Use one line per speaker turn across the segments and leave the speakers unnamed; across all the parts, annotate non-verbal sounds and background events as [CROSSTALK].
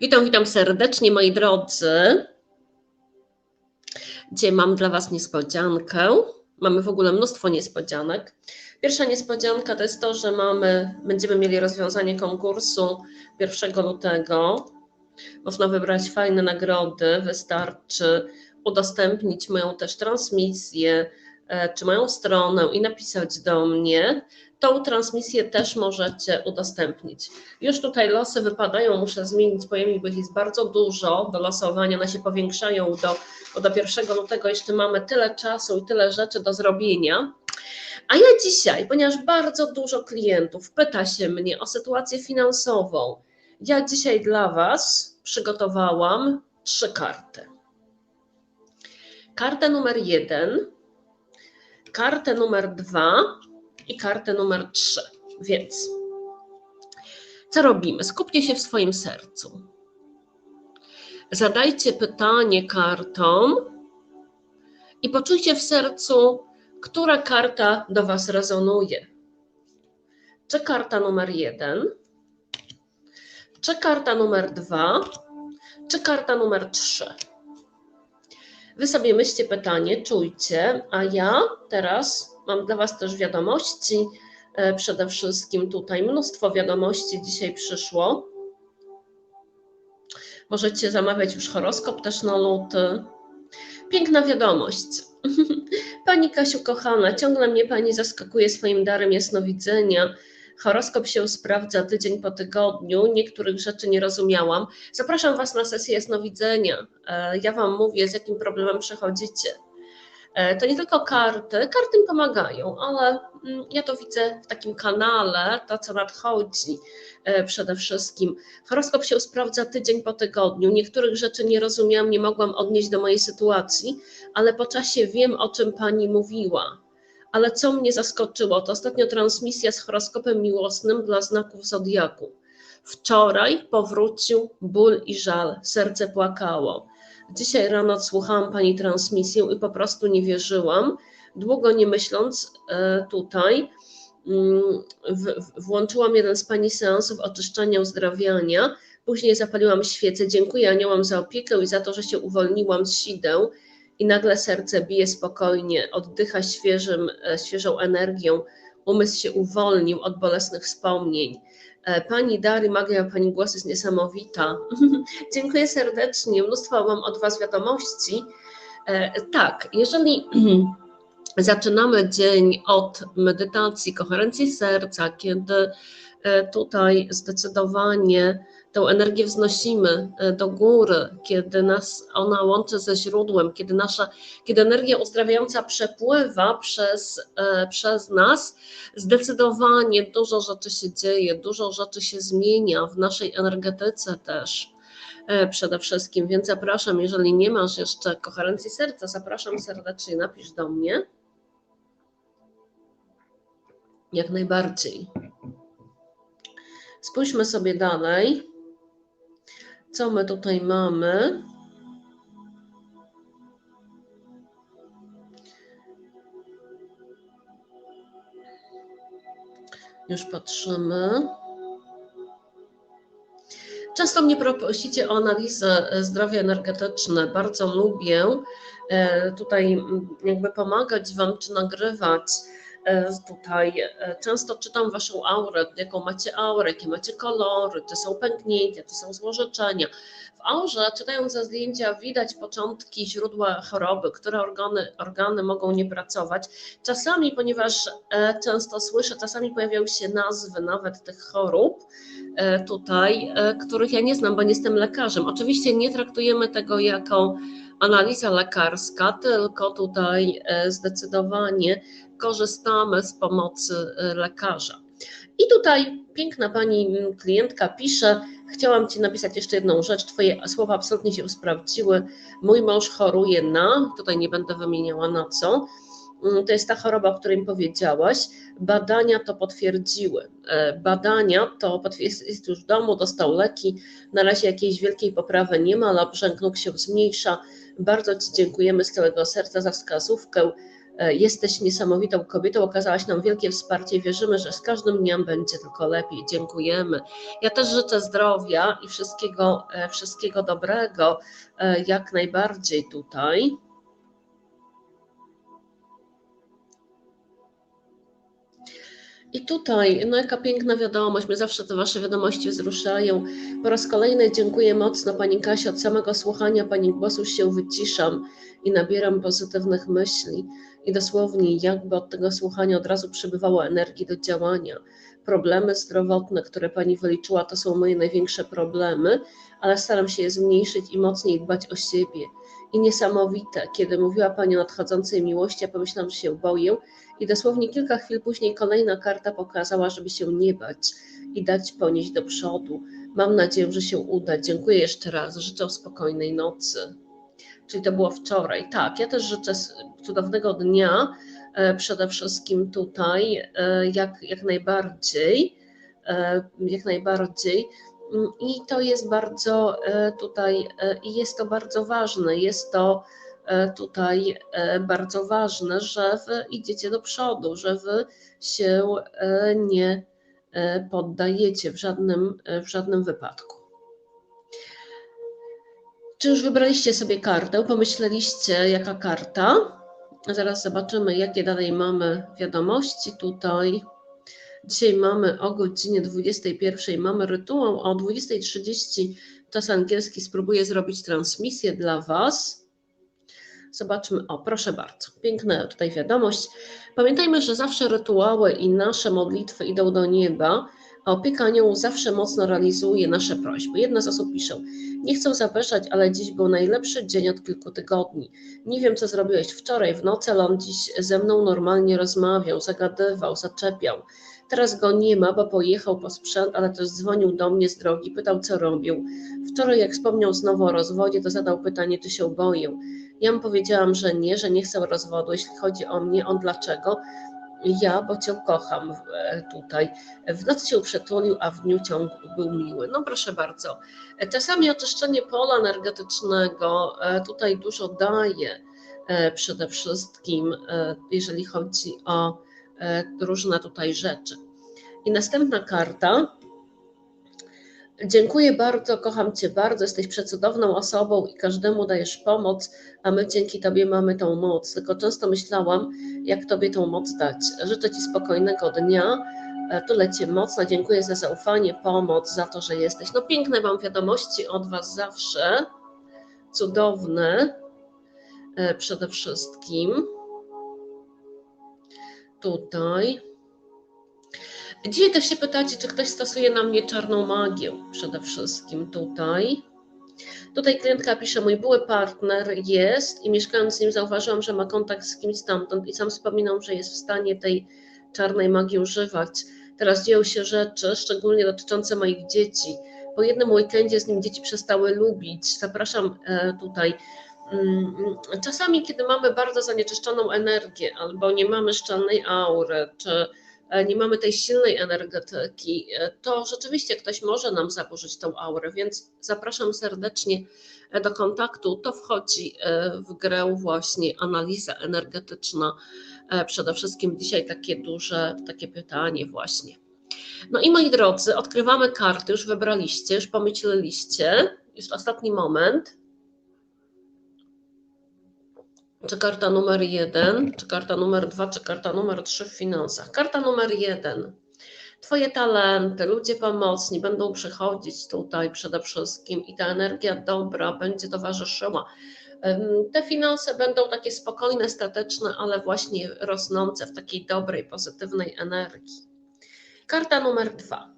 Witam, witam serdecznie moi drodzy. Dzisiaj mam dla Was niespodziankę. Mamy w ogóle mnóstwo niespodzianek. Pierwsza niespodzianka to jest to, że mamy, będziemy mieli rozwiązanie konkursu 1 lutego. Można wybrać fajne nagrody, wystarczy udostępnić moją też transmisję, e, czy moją stronę i napisać do mnie. Tą transmisję też możecie udostępnić. Już tutaj losy wypadają, muszę zmienić pojemnik, bo ich jest bardzo dużo do losowania, one się powiększają do, bo do 1 lutego jeszcze mamy tyle czasu i tyle rzeczy do zrobienia. A ja dzisiaj, ponieważ bardzo dużo klientów pyta się mnie o sytuację finansową, ja dzisiaj dla Was przygotowałam trzy karty. Kartę numer jeden, kartę numer dwa i kartę numer trzy. Więc co robimy? Skupcie się w swoim sercu. Zadajcie pytanie kartom i poczujcie w sercu, która karta do Was rezonuje. Czy karta numer jeden, czy karta numer dwa, czy karta numer trzy. Wy sobie myślcie pytanie, czujcie, a ja teraz mam dla Was też wiadomości. E, przede wszystkim tutaj mnóstwo wiadomości dzisiaj przyszło. Możecie zamawiać już horoskop też na luty. Piękna wiadomość. [LAUGHS] Pani Kasiu kochana, ciągle mnie Pani zaskakuje swoim darem jasnowidzenia. Horoskop się sprawdza tydzień po tygodniu. Niektórych rzeczy nie rozumiałam. Zapraszam Was na sesję jasnowidzenia. E, ja Wam mówię, z jakim problemem przechodzicie. E, to nie tylko karty, karty mi pomagają, ale mm, ja to widzę w takim kanale, to co nadchodzi e, przede wszystkim. Horoskop się sprawdza tydzień po tygodniu. Niektórych rzeczy nie rozumiałam, nie mogłam odnieść do mojej sytuacji, ale po czasie wiem, o czym pani mówiła. Ale co mnie zaskoczyło, to ostatnio transmisja z horoskopem miłosnym dla znaków zodiaku. Wczoraj powrócił ból i żal, serce płakało. Dzisiaj rano słuchałam Pani transmisję i po prostu nie wierzyłam. Długo nie myśląc e, tutaj, mm, włączyłam jeden z Pani seansów oczyszczania, uzdrawiania. Później zapaliłam świecę. Dziękuję aniołom za opiekę i za to, że się uwolniłam z sideł i nagle serce bije spokojnie, oddycha świeżym, e, świeżą energią, umysł się uwolnił od bolesnych wspomnień. E, pani Dary, magia Pani głos jest niesamowita. [LAUGHS] Dziękuję serdecznie. Mnóstwo mam od Was wiadomości. E, tak, jeżeli [CLEARS THROAT] zaczynamy dzień od medytacji, koherencji serca, kiedy tutaj zdecydowanie tę energię wznosimy e, do góry, kiedy nas ona łączy ze źródłem, kiedy nasza, kiedy energia uzdrawiająca przepływa przez, e, przez nas, zdecydowanie dużo rzeczy się dzieje, dużo rzeczy się zmienia w naszej energetyce też e, przede wszystkim, więc zapraszam, jeżeli nie masz jeszcze koherencji serca, zapraszam serdecznie, napisz do mnie. Jak najbardziej. Spójrzmy sobie dalej. Co my tutaj mamy? Już patrzymy. Często mnie prosicie o analizę zdrowia energetyczne. Bardzo lubię e, tutaj jakby pomagać Wam, czy nagrywać E, tutaj e, często czytam waszą aurę, jaką macie aurę, jakie macie kolory, czy są pęknięcia, czy są złożeczenia. W aurze, czytając ze zdjęcia, widać początki źródła choroby, które organy, organy mogą nie pracować. Czasami, ponieważ e, często słyszę, czasami pojawiają się nazwy nawet tych chorób, tutaj, których ja nie znam, bo nie jestem lekarzem. Oczywiście nie traktujemy tego jako analiza lekarska, tylko tutaj zdecydowanie korzystamy z pomocy y, lekarza. I tutaj piękna pani klientka pisze: Chciałam Ci napisać jeszcze jedną rzecz. Twoje słowa absolutnie się sprawdziły. Mój mąż choruje na, tutaj nie będę wymieniała na co. Mm, to jest ta choroba, o której powiedziałaś. Badania to potwierdziły. E, badania to jest już w domu, dostał leki. Na razie jakiejś wielkiej poprawy nie ma, ale brzęk nóg się zmniejsza. Bardzo Ci dziękujemy z całego serca za wskazówkę Jesteś niesamowitą kobietą, okazałaś nam wielkie wsparcie wierzymy, że z każdym dniem będzie tylko lepiej. Dziękujemy. Ja też życzę zdrowia i wszystkiego, e, wszystkiego dobrego, e, jak najbardziej tutaj. I tutaj, no jaka piękna wiadomość, mnie zawsze te Wasze wiadomości wzruszają. Po raz kolejny dziękuję mocno Pani Kasi, od samego słuchania Pani głosu się wyciszam i nabieram pozytywnych myśli. I dosłownie jakby od tego słuchania od razu przybywało energii do działania. Problemy zdrowotne, które Pani wyliczyła, to są moje największe problemy, ale staram się je zmniejszyć i mocniej dbać o siebie. I niesamowite, kiedy mówiła Pani o nadchodzącej miłości, ja pomyślałam, że się boję, i dosłownie kilka chwil później kolejna karta pokazała, żeby się nie bać i dać ponieść do przodu. Mam nadzieję, że się uda. Dziękuję jeszcze raz. Życzę spokojnej nocy. Czyli to było wczoraj. Tak, ja też życzę cudownego dnia. e, Przede wszystkim tutaj, e, jak, jak najbardziej. e, Jak najbardziej. Mm, I to jest bardzo tutaj, i jest to bardzo ważne. Jest to tutaj e, bardzo ważne, że wy idziecie do przodu, że wy się e, nie e, poddajecie w żadnym, e, w żadnym wypadku. Czy już wybraliście sobie kartę? Pomyśleliście, jaka karta? Zaraz zobaczymy, jakie dalej mamy wiadomości tutaj. Dzisiaj mamy o godzinie 21, mamy rytuał, a o 20.30 czas angielski spróbuję zrobić transmisję dla Was. Zobaczmy, o proszę bardzo, piękna tutaj wiadomość. Pamiętajmy, że zawsze rytuały i nasze modlitwy idą do nieba, a opieka aniołów zawsze mocno realizuje nasze prośby. Jedna z osób pisze, nie chcę zapeszać, ale dziś był najlepszy dzień od kilku tygodni. Nie wiem, co zrobiłeś wczoraj w nocy, ale on dziś ze mną normalnie rozmawiał, zagadywał, zaczepiał. Teraz go nie ma, bo pojechał po sprzęt, ale też dzwonił do mnie z drogi, pytał, co robił. Wczoraj, jak wspomniał znowu o rozwodzie, to zadał pytanie, czy się boję. Ja mu powiedziałam, że nie, że nie chcę rozwodu. Jeśli chodzi o mnie, on dlaczego? Ja, bo cię kocham e, tutaj. W nocy się przytulił, a w dniu ciąg był miły. No proszę bardzo. E, Czasami oczyszczenie pola energetycznego e, tutaj dużo daje e, przede wszystkim, e, jeżeli chodzi o e, różne tutaj rzeczy. I następna karta. Dziękuję bardzo, kocham Cię bardzo, jesteś przecudowną osobą i każdemu dajesz pomoc, a my dzięki Tobie mamy tą moc. Tylko często myślałam, jak Tobie tą moc dać. Życzę Ci spokojnego dnia, e, tyle Cię mocno, dziękuję za zaufanie, pomoc, za to, że jesteś. No piękne mam wiadomości od Was zawsze, cudowne e, przede wszystkim. Tutaj. Dzisiaj też się pytacie, czy ktoś stosuje na mnie czarną magię, przede wszystkim tutaj. Tutaj klientka pisze, mój były partner jest i mieszkając z nim zauważyłam, że ma kontakt z kimś stamtąd i sam wspominał, że jest w stanie tej czarnej magii używać. Teraz dzieją się rzeczy, szczególnie dotyczące moich dzieci. Po jednym weekendzie z nim dzieci przestały lubić. Zapraszam e, tutaj. Mm, Czasami, kiedy mamy bardzo zanieczyszczoną energię albo nie mamy szczelnej aury, czy nie mamy tej silnej energetyki, e, to rzeczywiście ktoś może nam zaburzyć tą aurę, więc zapraszam serdecznie e, do kontaktu. To wchodzi e, w grę właśnie analiza energetyczna. E, Przede wszystkim dzisiaj takie duże, takie pytanie właśnie. No i moi drodzy, odkrywamy karty, już wybraliście, już pomyśleliście, już ostatni moment. Czy karta numer jeden, czy karta numer dwa, czy karta numer trzy w finansach? Karta numer jeden. Twoje talenty, ludzie pomocni będą przychodzić tutaj przede wszystkim i ta energia dobra będzie towarzyszyła. Te finanse będą takie spokojne, stateczne, ale właśnie rosnące w takiej dobrej, pozytywnej energii. Karta numer dwa.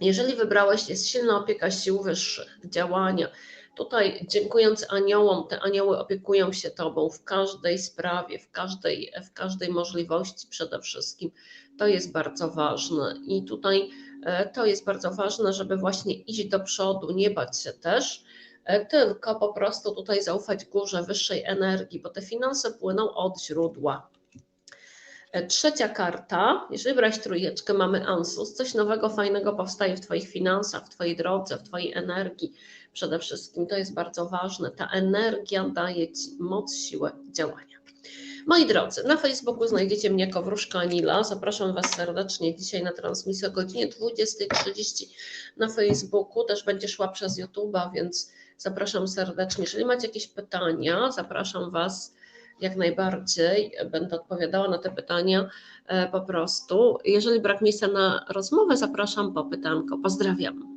Jeżeli wybrałeś, jest silna opieka sił wyższych, działania. Tutaj dziękując aniołom, te anioły opiekują się Tobą w każdej sprawie, w każdej, w każdej możliwości przede wszystkim. To jest bardzo ważne i tutaj e, to jest bardzo ważne, żeby właśnie iść do przodu, nie bać się też, e, tylko po prostu tutaj zaufać górze wyższej energii, bo te finanse płyną od źródła. E, Trzecia karta, jeżeli brać trójeczkę, mamy Ansus, coś nowego, fajnego powstaje w Twoich finansach, w Twojej drodze, w Twojej energii. Przede wszystkim to jest bardzo ważne. Ta energia daje Ci moc, siłę działania. Moi drodzy, na Facebooku znajdziecie mnie jako Wróżka Anila. Zapraszam Was serdecznie dzisiaj na transmisję o godzinie 20.30 na Facebooku. Też będzie szła przez YouTube'a, więc zapraszam serdecznie. Jeżeli macie jakieś pytania, zapraszam Was jak najbardziej. Będę odpowiadała na te pytania e, po prostu. Jeżeli brak miejsca na rozmowę, zapraszam po pytanko. Pozdrawiam.